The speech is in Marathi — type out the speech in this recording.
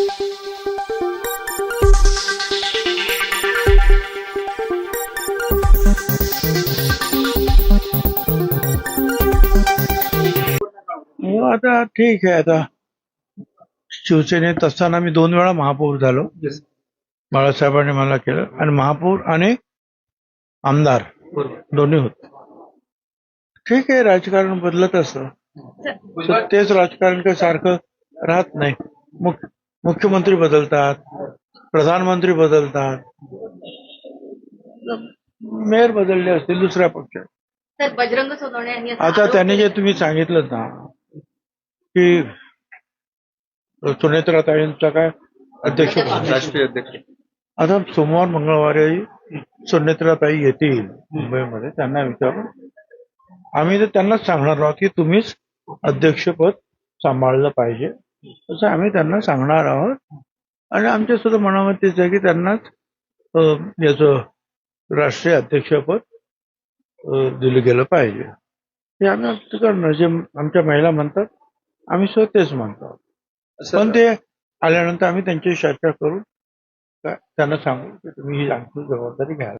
हो आता ठीक आहे आता शिवसेनेत असताना मी दोन वेळा महापौर झालो. बाळासाहेबांनी मला केलं. आणि महापौर आणि आमदार दोन्ही होते. ठीक आहे राजकारण बदलत असतं. तेच राजकारण काही सारखं राहत नाही. मुख- मुख्यमंत्री बदलतात प्रधानमंत्री बदलतात. मेयर बदलले असतील दुसऱ्या पक्षात. बजरंग सोनवणे यांनी आता त्यांनी जे तुम्ही सांगितलं ना की सुनेत्राताईंचा काय अध्यक्ष राष्ट्रीय अध्यक्ष. आता सोमवार मंगळवारी सुनेत्राताई येतील मुंबईमध्ये त्यांना विचारून. आम्ही तर त्यांनाच सांगणार आहोत की तुम्हीच अध्यक्षपद सांभाळलं पाहिजे. असं आम्ही त्यांना सांगणार आहोत. आणि आमच्या सुद्धा मनामध्ये तेच आहे की त्यांनाच याचं राष्ट्रीय अध्यक्षपद दिलं गेलं पाहिजे. हे आम्ही करणार. जे आमच्या महिला म्हणतात आम्ही स्वतः तेच म्हणतो. पण ते आल्यानंतर आम्ही त्यांची चर्चा करू त्यांना सांगू की तुम्ही ही आमची जबाबदारी घ्याल